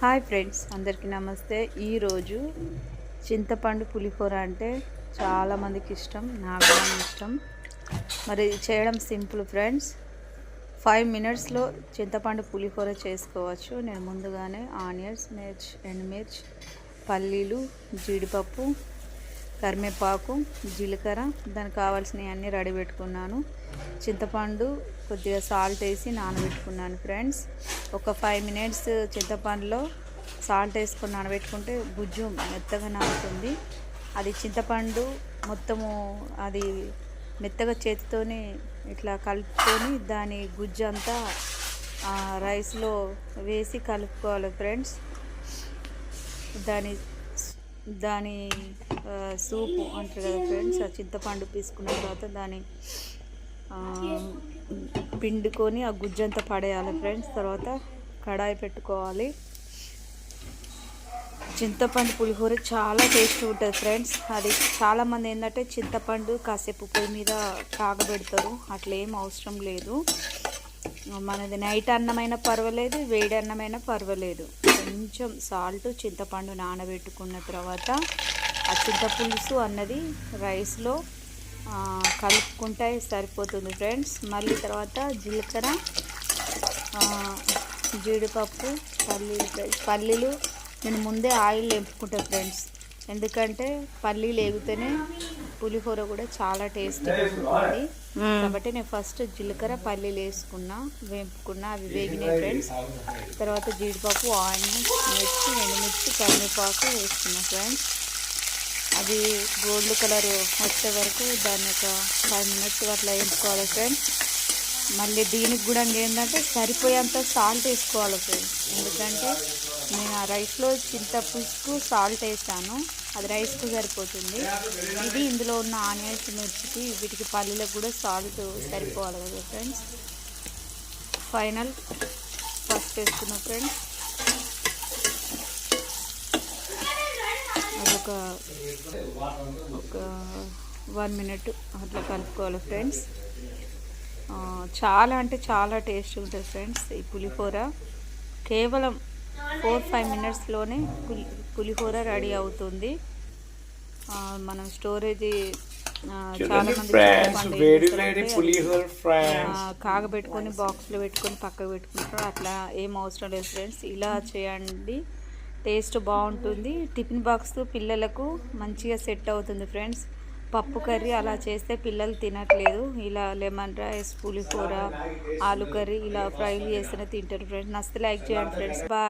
Hi friends అందరికీ నమస్తే. ఈరోజు చింతపండు పులిహోర అంటే చాలామందికి ఇష్టం నాకు ఇష్టం. మరి చేయడం సింపుల్ ఫ్రెండ్స్. ఫైవ్ మినిట్స్లో చింతపండు పులిహోర చేసుకోవచ్చు. నేను ముందుగానే ఆనియన్స్ మిర్చ్ ఎండుమిర్చ్ పల్లీలు జీడిపప్పు కరివేపాకు జీలకర్ర దానికి కావాల్సినవి అన్నీ రెడీ పెట్టుకున్నాను. చింతపండు కొద్దిగా సాల్ట్ వేసి నానబెట్టుకున్నాను ఫ్రెండ్స్. ఒక ఫైవ్ మినిట్స్ చింతపండులో సాల్ట్ వేసుకొని నానబెట్టుకుంటే గుజ్జు మెత్తగా నానుతుంది. అది చింతపండు మొత్తము అది మెత్తగా చేతితోని ఇట్లా కలుపుకొని దాని గుజ్జు అంతా రైస్లో వేసి కలుపుకోవాలి ఫ్రెండ్స్. దాని దాని సూపు అంటారు కదా ఫ్రెండ్స్ ఆ చింతపండు పీసుకున్న తర్వాత దాని పిండుకొని ఆ గుజ్జంతా పడేయాలి ఫ్రెండ్స్. తర్వాత కడాయి పెట్టుకోవాలి. చింతపండు పులిహోర చాలా టేస్ట్ ఉంటుంది ఫ్రెండ్స్. అది చాలామంది ఏంటంటే చింతపండు కాసేపు పొయ్యి మీద కాగబెడతారు. అట్లా ఏం అవసరం లేదు. మనది నైట్ అన్నమైనా పర్వాలేదు వేడి అన్నమైనా పర్వాలేదు. కొంచెం సాల్ట్ చింతపండు నానబెట్టుకున్న తర్వాత ఆ చింతపులుసు అన్నది రైస్లో కలుపుకుంటే సరిపోతుంది ఫ్రెండ్స్. మళ్ళీ తర్వాత జీలకర్ర జీడిపప్పు పల్లీలు పల్లీలు నేను ముందే ఆయిల్ వేపుకుంటా ఫ్రెండ్స్. ఎందుకంటే పల్లీలు వేగితేనే పులిహోర కూడా చాలా టేస్టీగా ఉంటుంది. కాబట్టి నేను ఫస్ట్ జీలకర్ర పల్లీలు వేసుకున్నా వేపుకున్నా అవి వేగినాయి ఫ్రెండ్స్. తర్వాత జీడిపప్పు ఆనియన్స్ మిర్చి ఎండుమిర్చి కరివేపాకు వేసుకున్నా ఫ్రెండ్స్. అది గోల్డ్ కలర్ వచ్చే వరకు దాన్ని ఒక ఫైవ్ మినిట్స్ అట్లా వేసుకోవాలి ఫ్రెండ్స్. మళ్ళీ దీనికి కూడా ఏంటంటే సరిపోయేంత సాల్ట్ వేసుకోవాలి ఫ్రెండ్స్. ఎందుకంటే నేను ఆ రైస్లో చింతపులుసుకు సాల్ట్ వేసాను. అది రైస్కు సరిపోతుంది. ఇది ఇందులో ఉన్న ఆనియన్స్ మిర్చికి వీటికి పల్లీలకు కూడా సాల్ట్ సరిపోవాలి కదా ఫ్రెండ్స్. ఫైనల్ ఫస్ట్ వేసుకున్న ఫ్రెండ్స్. అదొక ఒక వన్ మినిట్ అట్లా కలుపుకోవాలి ఫ్రెండ్స్. చాలా అంటే చాలా టేస్ట్ ఉంటుంది ఫ్రెండ్స్ ఈ పులిహోర. కేవలం ఫోర్ ఫైవ్ మినిట్స్లోనే పులి పులిహోర రెడీ అవుతుంది. మనం స్టోరేజ్ కాగబెట్టుకొని బాక్స్లో పెట్టుకొని పక్కకు పెట్టుకుంటారు అట్లా ఏం అవసరం లేదు ఫ్రెండ్స్. ఇలా చేయండి. టేస్ట్ బాగుంటుంది. టిఫిన్ బాక్స్ పిల్లలకు మంచిగా సెట్ అవుతుంది ఫ్రెండ్స్. పప్పు కర్రీ అలా చేస్తే పిల్లలు తినట్లేదు. ఇలా లెమన్ రైస్ పులిహోర ఆలు కర్రీ ఇలా ఫ్రైలు చేస్తేనే తింటారు ఫ్రెండ్స్. నస్తే లైక్ చేయండి ఫ్రెండ్స్. బాయ్.